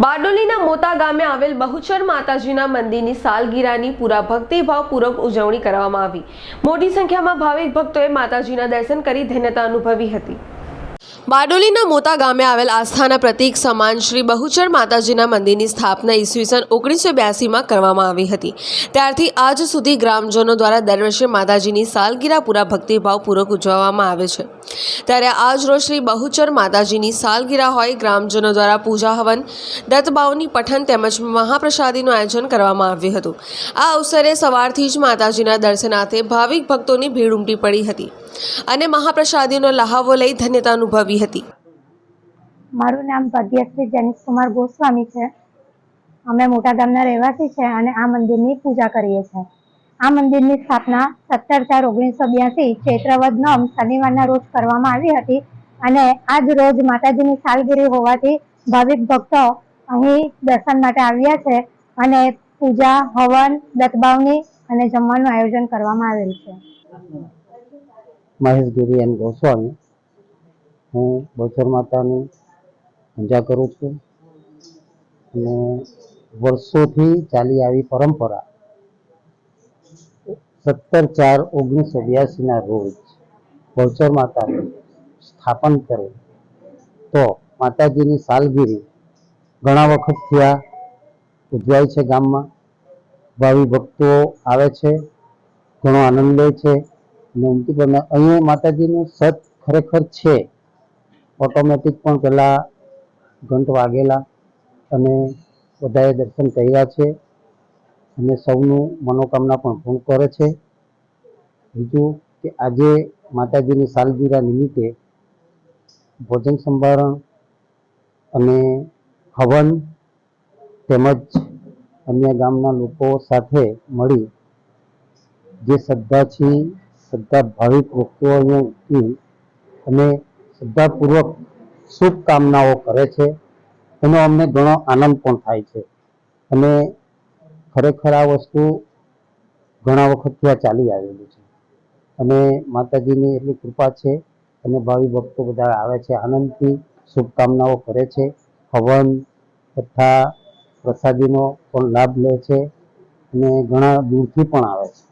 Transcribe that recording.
બારડોલીના મોતા ગામે આવેલ બહુચર માતાજીના મંદિરની સાલગીરાની પૂરા ભક્તિભાવપૂર્વક ઉજવણી કરવામાં આવી. મોટી સંખ્યામાં ભાવિક ભક્તોએ માતાજીના દર્શન કરી ધન્યતા અનુભવી હતી. બારડોલીના મોતા ગામે આવેલ આસ્થાના પ્રતીક સમાન શ્રી બહુચર માતાજીના મંદિરની સ્થાપના ઈસવીસન ઓગણીસો બ્યાસીમાં કરવામાં આવી હતી. ત્યારથી આજ સુધી ગ્રામજનો દ્વારા દર વર્ષે માતાજીની સાલગીરા પૂરા ભક્તિભાવપૂર્વક ઉજવવામાં આવે છે. ત્યારે આજ રોજ શ્રી બહુચર માતાજીની સાલગીરા હોય ગ્રામજનો દ્વારા પૂજા હવન દત્તબાવની પઠન તેમજ મહાપ્રસાદીનું આયોજન કરવામાં આવ્યું હતું. આ અવસરે સવારથી જ માતાજીના દર્શનાર્થે ભાવિક ભક્તોની ભીડ ઉમટી પડી હતી. અને મહાપ્રસાદીનો લહાવો લઈ ધન્યતા અનુભવી હતી. મારું નામ ભાગ્યશ્રી જનીશકુમાર ગોસ્વામી છે. અમે મોટા ગામના રહેવાસી છે અને આ મંદિરની પૂજા કરીએ છીએ. આ મંદિરની સ્થાપના સત્તર ચાર ઓગણીસો બ્યાસી ચૈત્રવદ નોમ શનિવારના રોજ કરવામાં આવી હતી અને આજ રોજ માતાજીની સાલગીરી હોવાથી ભાવિક ભક્તો અહીં દર્શન માટે આવ્યા છે અને પૂજા, હવન દત્તબાવની અને જમવાનું આયોજન કરવામાં આવેલ છે. મહેશગીરી એન ગોસ્વામી. હું બહુચર માતાની પૂજા કરું છું અને વર્ષોથી ચાલી આવી પરંપરા સત્તર ચાર ઓગણીસો બ્યાસીના રોજ બહુચર માતાનું સ્થાપન કરે. તો માતાજીની સાલગીરી ઘણા વખત થયા, ઉજવાય છે ગામમાં. ભાવિ ભક્તો આવે છે, ઘણો આનંદ લે છે. પડે અહીંયા માતાજીનું સત ખરેખર છે. ઓટોમેટિક પણ પેલા ઘંટ વાગેલા અને બધાએ દર્શન કર્યા છે અને સૌનું મનોકામના પણ પૂર્ણ કરે છે. બીજું કે આજે માતાજીની સાલગીરા નિમિત્તે ભોજન સંભારણ અને હવન તેમજ અન્ય ગામના લોકો સાથે મળી જે શ્રદ્ધાથી શ્રદ્ધા ભાવિક અહીંયા અને શ્રદ્ધાપૂર્વક શુભકામનાઓ કરે છે. એનો અમને ઘણો આનંદ પણ થાય છે. અને ખરેખર આ વસ્તુ ઘણા વખતથી આ ચાલી આવેલી છે. અને માતાજીની એટલી કૃપા છે અને ભાવિ ભક્તો બધા આવે છે, આનંદથી શુભકામનાઓ કરે છે. હવન તથા પ્રસાદીનો પણ લાભ લે છે અને ઘણા દૂરથી પણ આવે છે.